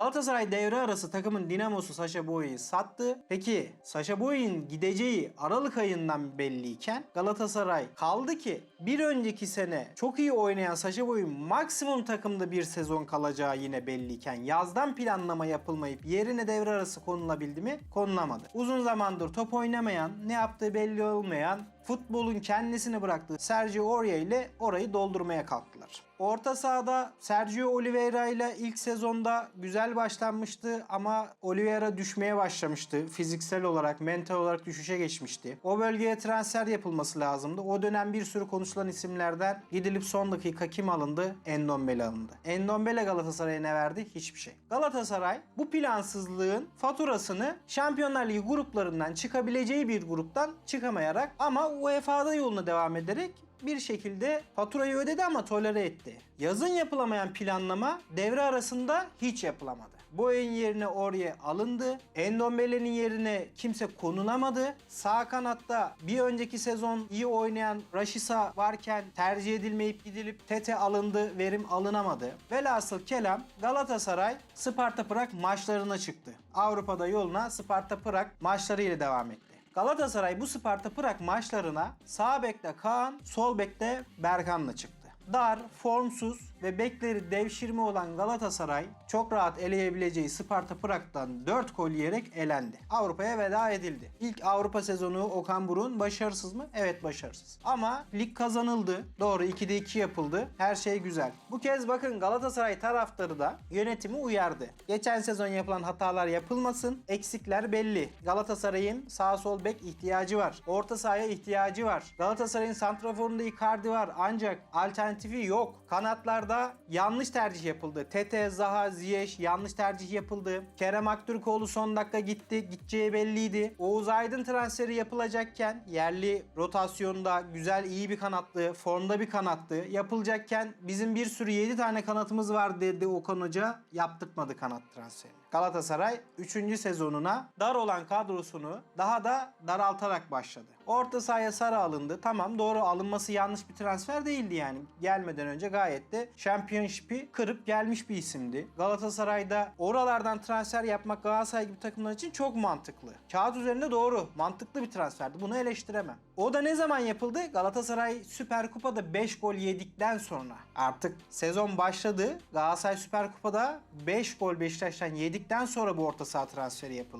Galatasaray devre arası takımın dinamosu Saşa Boya'yı sattı. Peki Saşa Boya'nın gideceği Aralık ayından belliyken Galatasaray kaldı ki bir önceki sene çok iyi oynayan Saşa Boy'un maksimum takımda bir sezon kalacağı yine belliyken yazdan planlama yapılmayıp yerine devre arası konulabildi mi? Konulamadı. Uzun zamandır top oynamayan, ne yaptığı belli olmayan futbolun kendisini bıraktığı Sergio Aurier ile orayı doldurmaya kalktılar. Orta sahada Sergio Oliveira ile ilk sezonda güzel başlanmıştı ama Oliveira düşmeye başlamıştı. Fiziksel olarak, mental olarak düşüşe geçmişti. O bölgeye transfer yapılması lazımdı. O dönem bir sürü konuşulan isimlerden gidilip son dakika kim alındı? Endombele alındı. Endombele Galatasaray'a ne verdi? Hiçbir şey. Galatasaray bu plansızlığın faturasını Şampiyonlar Ligi gruplarından çıkabileceği bir gruptan çıkamayarak ama UEFA'da yoluna devam ederek bir şekilde faturayı ödedi ama tolere etti. Yazın yapılamayan planlama devre arasında hiç yapılamadı. Boyun yerine oraya alındı. Endombele'nin yerine kimse konulamadı. Sağ kanatta bir önceki sezon iyi oynayan Raşisa varken tercih edilmeyip gidilip Tete alındı, verim alınamadı. Velhasıl kelam Galatasaray Sparta Prag maçlarına çıktı. Avrupa'da yoluna Sparta Prag maçlarıyla devam etti. Galatasaray bu Sparta Prag maçlarına sağ bekte Kaan, sol bekte Berkan'la çıktı. Dar, formsuz ve bekleri devşirme olan Galatasaray çok rahat eleyebileceği Sparta Prag'dan 4 gol yiyerek elendi. Avrupa'ya veda edildi. İlk Avrupa sezonu Okan Buruk'un başarısız mı? Evet başarısız. Ama lig kazanıldı. Doğru 2'de 2 yapıldı. Her şey güzel. Bu kez bakın Galatasaray taraftarı da yönetimi uyardı. Geçen sezon yapılan hatalar yapılmasın. Eksikler belli. Galatasaray'ın sağ sol bek ihtiyacı var. Orta sahaya ihtiyacı var. Galatasaray'ın santraforunda Icardi var ancak alternatifi yok. Kanatlarda yanlış tercih yapıldı. Tete, Zaha, Ziyech yanlış tercih yapıldı. Kerem Aktürkoğlu son dakika gitti. Gideceği belliydi. Oğuz Aydın transferi yapılacakken yerli rotasyonda güzel iyi bir kanatlı, formda bir kanatlı yapılacakken bizim bir sürü 7 tane kanatımız var dedi Okan Hoca. Yaptırmadı kanat transferini. Galatasaray 3. sezonuna dar olan kadrosunu daha da daraltarak başladı. Orta sahaya Sara alındı. Tamam doğru alınması yanlış bir transfer değildi yani. Gelmeden önce gayet de Championship'i kırıp gelmiş bir isimdi. Galatasaray'da oralardan transfer yapmak Galatasaray gibi takımlar için çok mantıklı. Kağıt üzerinde doğru. Mantıklı bir transferdi. Bunu eleştiremem. O da ne zaman yapıldı? Galatasaray Süper Kupa'da 5 gol yedikten sonra. Artık sezon başladı. Galatasaray Süper Kupa'da 5 gol Beşiktaş'tan yedikten sonra bu orta saha transferi yapıldı.